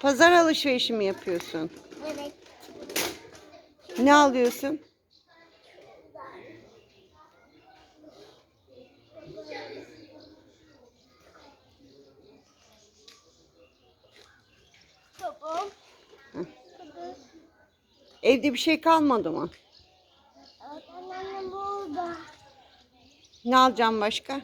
Pazar alışverişi mi yapıyorsun? Evet. Ne alıyorsun? Evde bir şey kalmadı mı? Ne alacağım başka?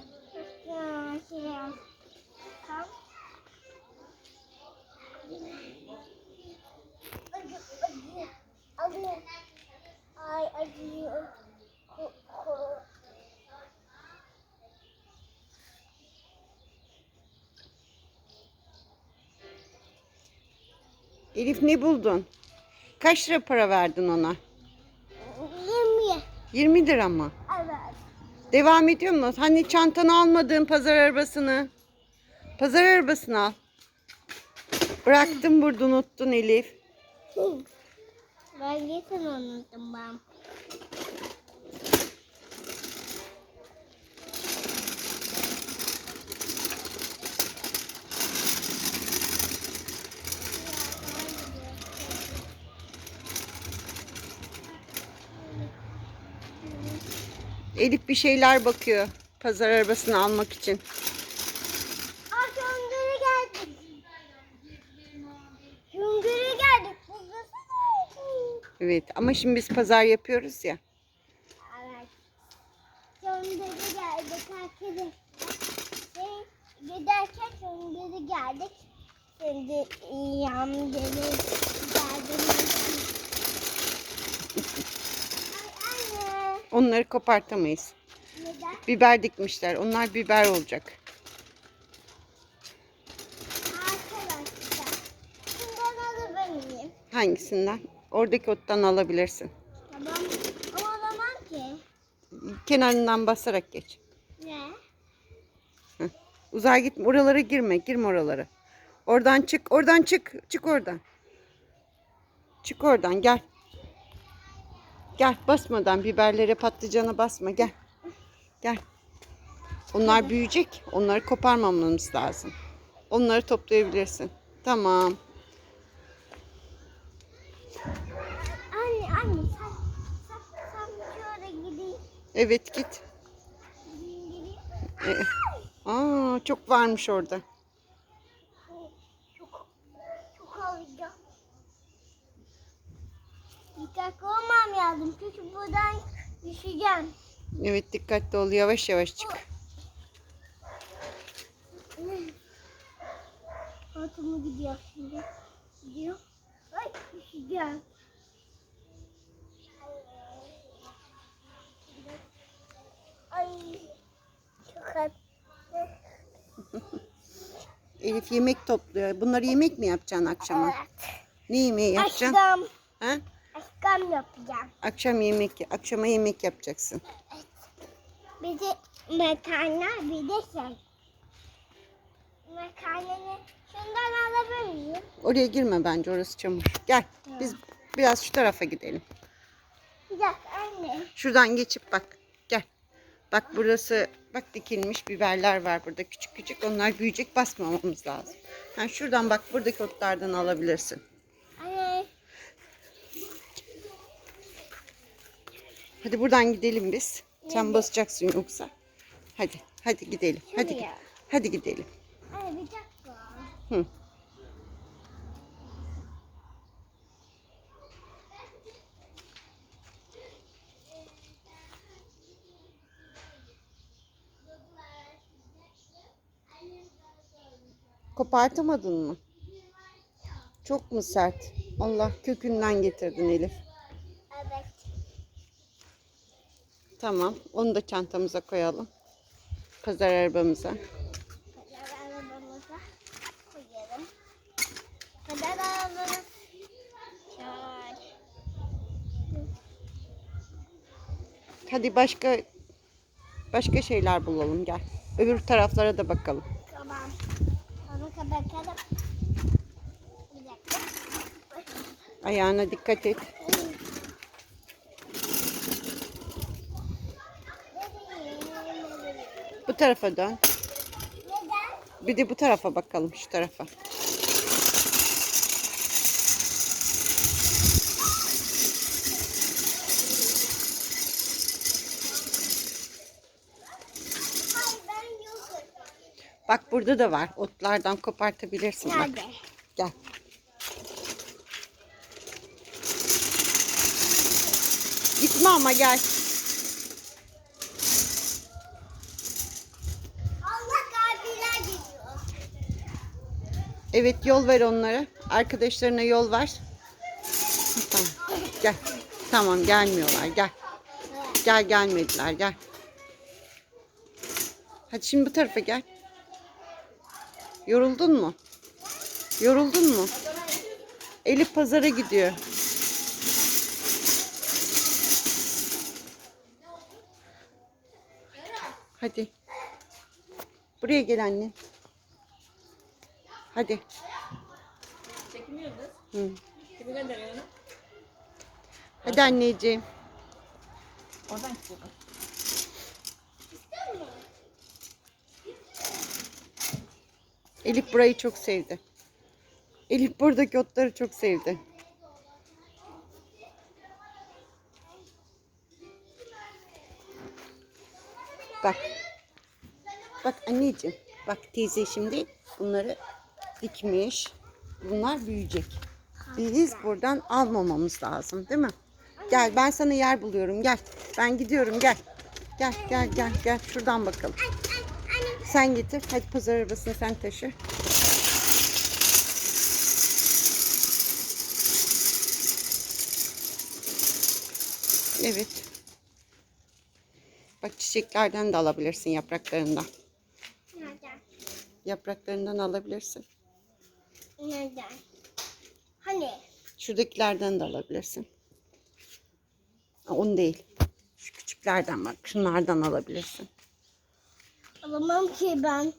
Ay acıyor. Elif ne buldun? Kaç lira para verdin ona? Yemi. 20 lira mı? Evet. Devam ediyor mu? Hani çantanı almadın pazar arabasını. Pazar arabasını al. Bıraktım burada unuttun Elif. Ben geçen unuttum ben. Elif bir şeyler bakıyor pazar arabasını almak için. Şungör'e geldik. Şungör'e geldik. Buradasın. Evet ama şimdi biz pazar yapıyoruz ya. Evet. Şungör'e geldik. Şey, giderken Şungör'e geldik. Şimdi yan gelip geldim. Ay anne. Onları kopartamayız. Neden? Biber dikmişler. Onlar biber olacak. Arkadaşlar. Şundan alabilir miyim? Hangisinden? Oradaki ottan alabilirsin. Tamam. Ama alamam ki. Kenarından basarak geç. Ne? Heh. Uzağa gitme. Oralara girme. Girme oralara. Oradan çık. Oradan çık. Çık oradan. Çık oradan. Gel. Gel. Basmadan biberlere patlıcana basma. Gel. Gel. Onlar büyüyecek. Onları koparmamamız lazım. Onları toplayabilirsin. Tamam. Anne anne sen sen sen şöyle gideyim. Evet git. Gideyim gideyim. Ee, aa, çok varmış orada. Çok çok alacağım. Dikkatli olmam lazım çünkü buradan düşeceğim. Evet dikkatli ol. Yavaş yavaş çık. Hortumu gidiyor şimdi. Gidiyor. Ay düşeceğim. Ay çok hafif. Elif yemek topluyor. Bunları yemek mi yapacaksın akşama? Evet. Ne yemeği yapacaksın? Aşkım. Ha? Aşkım yapacağım. Akşam yemek, akşama yemek yapacaksın. Bir de makarna bir de şey. Makarnanı şundan alabilir miyim? Oraya girme bence orası çamur. Gel biz biraz şu tarafa gidelim. Bir dakika anne. Şuradan geçip bak. Gel. Bak burası bak dikilmiş biberler var burada küçük küçük. Onlar büyüyecek basmamamız lazım. Ha, şuradan bak buradaki otlardan alabilirsin. Anne. Hadi buradan gidelim biz. Sen basacaksın yoksa. Hadi hadi gidelim. Hadi gi- Şuraya. hadi gidelim. Anne bir dakika. Hı. Kopartamadın mı? Çok mu sert? Allah kökünden getirdin Elif. Evet. Tamam. Onu da çantamıza koyalım. Pazar arabamıza. Kadar arabamıza koyalım. Kadar arabamız. Şöyle. Hadi başka başka şeyler bulalım gel. Öbür taraflara da bakalım. Tamam. Bir dakika. Ayağına dikkat et. tarafa dön. Neden? Bir de bu tarafa bakalım şu tarafa. Bak burada da var. Otlardan kopartabilirsin Nerede? bak. Gel. Gitme ama gel. Evet yol ver onlara. Arkadaşlarına yol ver. Tamam. Gel. Tamam gelmiyorlar. Gel. Gel gelmediler. Gel. Hadi şimdi bu tarafa gel. Yoruldun mu? Yoruldun mu? Elif pazara gidiyor. Hadi. Buraya gel anne. Hadi. Çekmiyor kız. Hı. Kimi gönderiyor onu? Hadi anneciğim. Oradan çıkıyor. Elif burayı çok sevdi. Elif buradaki otları çok sevdi. Bak. Bak anneciğim. Bak teyze şimdi bunları dikmiş. Bunlar büyüyecek. Biz buradan almamamız lazım değil mi? Gel ben sana yer buluyorum gel. Ben gidiyorum gel. Gel gel gel gel şuradan bakalım. Sen getir. Hadi pazar arabasını sen taşı. Evet. Bak çiçeklerden de alabilirsin yapraklarından. Yapraklarından alabilirsin. Nereden? Hani? Şuradakilerden de alabilirsin. Ha, Onu değil. Şu küçüklerden bak. Şunlardan alabilirsin. Alamam ki ben.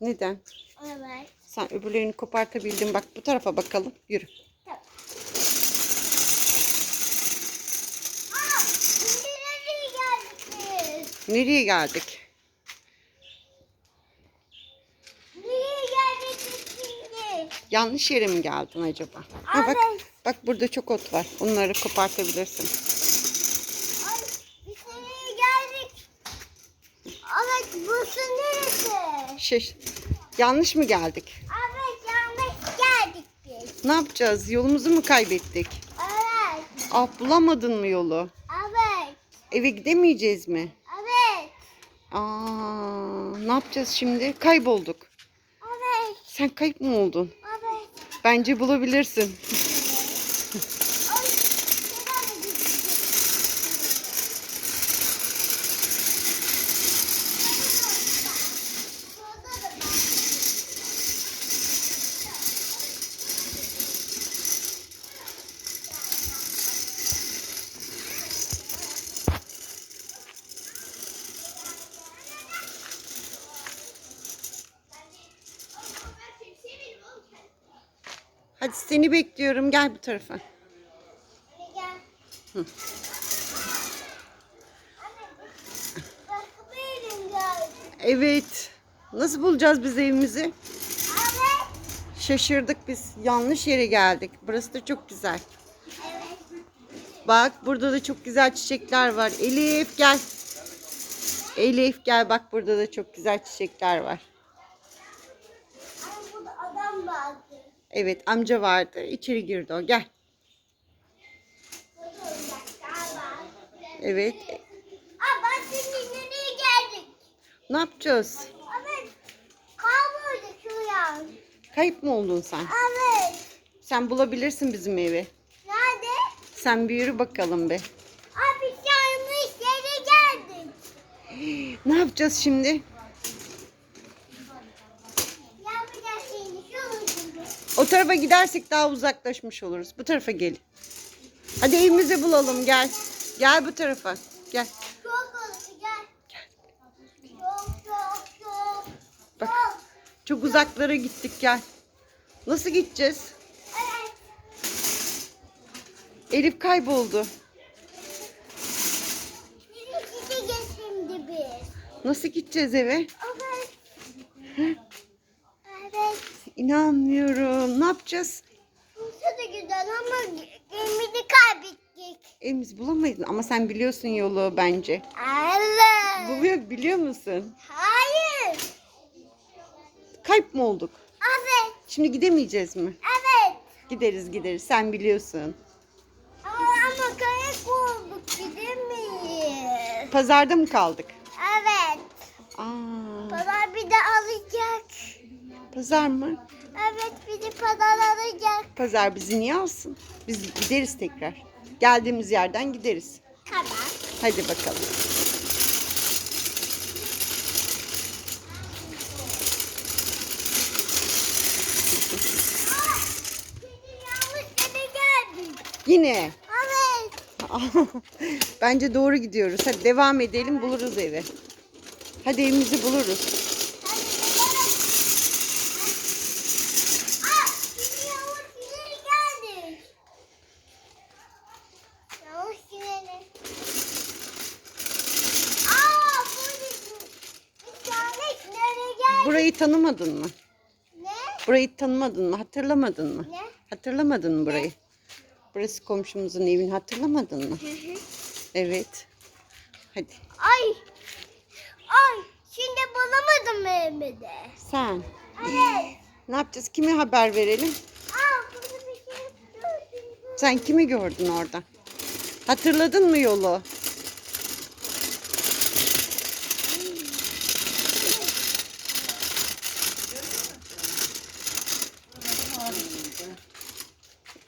Neden? Evet. Sen öbürlerini kopartabildin. Bak bu tarafa bakalım. Yürü. Tamam. Aa! Şimdi nereye geldik biz? Nereye geldik? Nereye geldik biz şimdi? Yanlış yere mi geldin acaba? Ha, bak, Evet. bak burada çok ot var. Onları kopartabilirsin. Ay biz nereye geldik? Evet burası neresi? Şey, yanlış mı geldik? Evet yanlış geldik biz. Ne yapacağız? Yolumuzu mu kaybettik? Evet. Ah bulamadın mı yolu? Evet. Eve gidemeyeceğiz mi? Evet. Aa, ne yapacağız şimdi? Kaybolduk. Evet. Sen kayıp mı oldun? Bence bulabilirsin. Hadi seni bekliyorum. Gel bu tarafa. Gel. Hı. Evet. Nasıl bulacağız biz evimizi? Evet. Şaşırdık biz. Yanlış yere geldik. Burası da çok güzel. Evet. Bak burada da çok güzel çiçekler var. Elif gel. Elif gel bak burada da çok güzel çiçekler var. Ay burada adam vardı. Evet amca vardı. İçeri girdi o. Gel. Evet. Bak şimdi nereye geldik? Ne yapacağız? Evet. Kaybolduk şuraya. Kayıp mı oldun sen? Evet. Sen bulabilirsin bizim evi. Nerede? Sen bir yürü bakalım be. Aa biz yanlış yere geldik. Ne yapacağız şimdi? Yapacağız şimdi şu şimdi. O tarafa gidersek daha uzaklaşmış oluruz. Bu tarafa gel. Hadi evimizi bulalım gel. Gel bu tarafa. Gel. Çok orası gel. Çok çok çok. Bak. Çok. Uzaklara gittik gel. Nasıl gideceğiz? Evet. Elif kayboldu. Nasıl gideceğiz eve? Evet. İnanmıyorum. Ne yapacağız? Burası da güzel ama gemini kaybettik. Evimizi bulamayız ama sen biliyorsun yolu bence. Evet. Buluyor, biliyor musun? Hayır. Kayıp mı olduk? Evet. Şimdi gidemeyeceğiz mi? Evet. Gideriz gideriz. Sen biliyorsun. Ama, ama kayıp olduk gidemeyiz. Pazarda mı kaldık? Evet. Aa, Pazar bir de alacak. Pazar mı? Evet de pazar alacak. Pazar bizi niye alsın? Biz gideriz tekrar. Geldiğimiz yerden gideriz. Tamam. Hadi bakalım. Geldik. Yine. Evet. Bence doğru gidiyoruz. Hadi devam edelim buluruz evi. Hadi evimizi buluruz. Hadi gidelim. Aa, şimdi yanlış yere geldik. Yanlış yere. Aa, bu biz yanlış yere geldik. Burayı tanımadın mı? Ne? Burayı tanımadın mı? Hatırlamadın mı? Ne? Hatırlamadın mı burayı? Burası komşumuzun evini hatırlamadın mı? Hı hı. Evet. Hadi. Ay. Ay. Şimdi bulamadım Mehmet'i. Sen. Evet. Ne yapacağız? Kime haber verelim? Aa burada bir şey gördüm. Sen kimi gördün orada? Hatırladın mı yolu?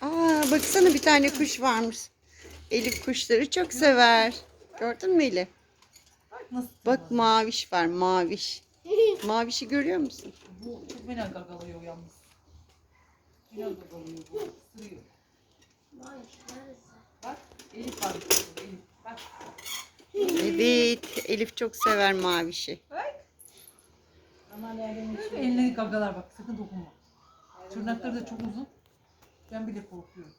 Aa, baksana bir tane kuş varmış. Elif kuşları çok sever. Gördün mü Elif? Nasıl? Bak maviş var maviş. Mavişi görüyor musun? Bu çok fena gagalıyor yalnız. Fena gagalıyor bu. Isırıyor. Bak Elif var. Elif. Bak. Evet Elif çok sever mavişi. Bak. Eline gagalar bak sakın dokunma. Tırnakları da çok uzun. Ben bile korkuyorum.